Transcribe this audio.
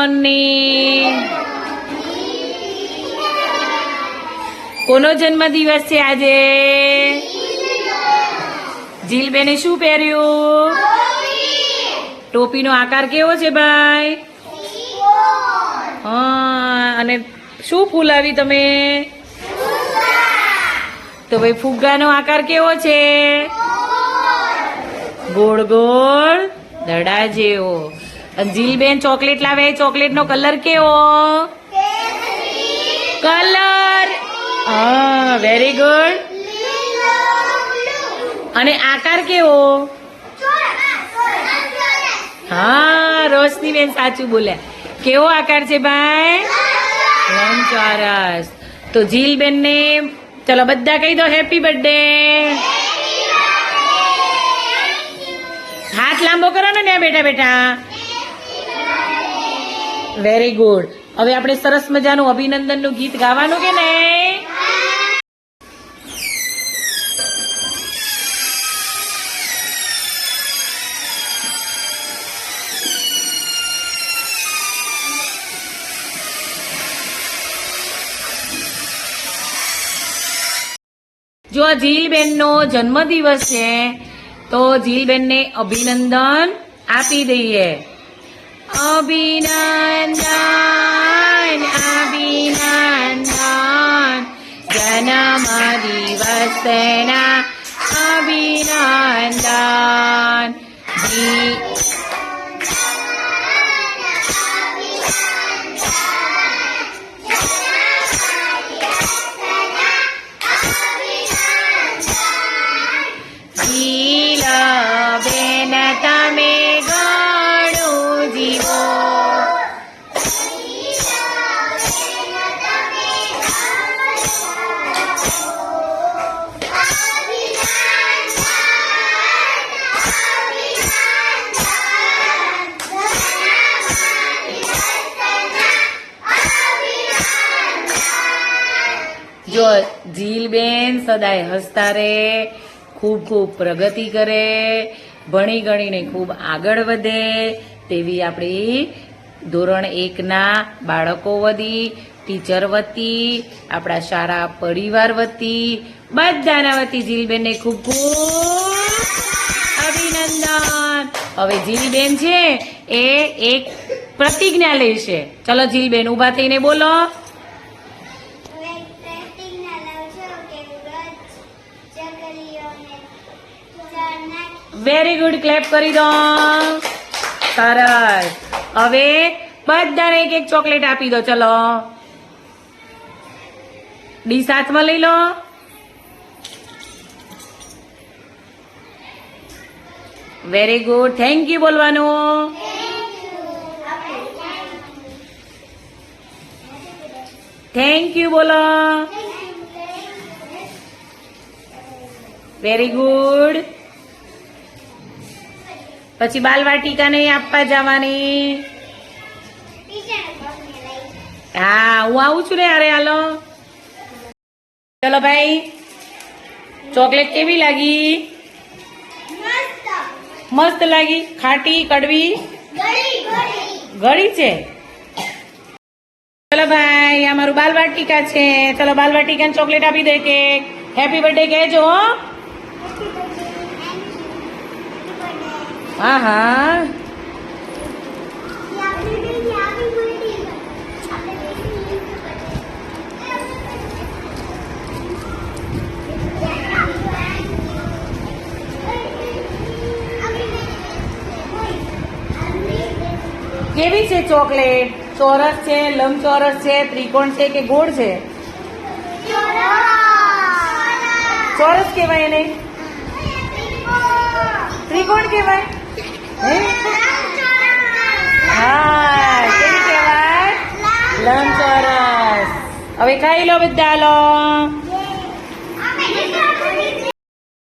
Morning કોનો જન્મદિવસ છે આજે? જીલબેને શું પહેર્યું? ટોપીનો આકાર કેવો છે ભાઈ? હા, અને શું ફૂલ તમે? તો ભાઈ ફુગ્ગાનો આકાર કેવો છે? ગોળ ગોળ, દડા જેવો. અને જીલબેન ચોકલેટ લાવે, ચોકલેટનો કલર કેવો? કલર. હા વેરી ગુડ અને આકાર કેવો? હા રોશની બેન સાચું બોલ્યા. કેવો આકાર છે ભાઈ? લંબચોરસ. તો જીલબેન ને ચલો બધા કહી દો હેપી બર્થડે. હાથ લાંબો કરો ને બેટા બેઠા. વેરી ગુડ હવે આપણે સરસ મજાનું અભિનંદનનું ગીત ગાવાનું કે નહીં? જો આ જીલબેનનો જન્મદિવસ છે, તો જીલબેનને અભિનંદન આપી દઈએ. અભિનંદન અભિનંદન જન્મ દિવસના અભિનંદન જી જો જીલબેન સદાય હસતા રહે, ખૂબ ખૂબ પ્રગતિ કરે, ભણી ગણીને ખૂબ આગળ વધે, તેવી આપણી ધોરણ એકના બાળકો વધી ટીચર વતી, આપણા સારા પરિવાર વતી, બધાના વતી જીલબેનને ખૂબ ખૂબ અભિનંદન. હવે જીલબેન છે, એ એક પ્રતિજ્ઞા લેશે. ચલો જીલબેન ઊભા થઈને બોલો. વેરી ગુડ ક્લેપ કરી દો. સરસ. હવે બધાને એક એક ચોકલેટ આપી દો. ચલો. ડી હાથમાં લઈ લો. વેરી ગુડ થેન્ક યુ બોલવાનું. થેન્ક યુ બોલો. વેરી ગુડ પછી બાલવાટિકા નહીં આપવા જવાની. હા, હું આવું છું ને અરે હાલો. ચલો ભાઈ, ચોકલેટ કેવી લાગી? મસ્ત લાગી. ખાટી, કડવી? ગળી છે. ચલો ભાઈ અમારું મારું બાલવાટિકા છે. ચલો બાલવાટિકાને ચોકલેટ આપી દે કે હેપી બર્થડે કહેજો, હો. હા હા કેવી છે ચોકલેટ? ચોરસ છે, લંબચોરસ છે, ત્રિકોણ છે કે ગોળ છે? ચોરસ કહેવાય એને. ત્રિકોણ કહેવાય? હા કેવી કહેવાય લંબચોરસ હવે ખાઈ લો બધા લો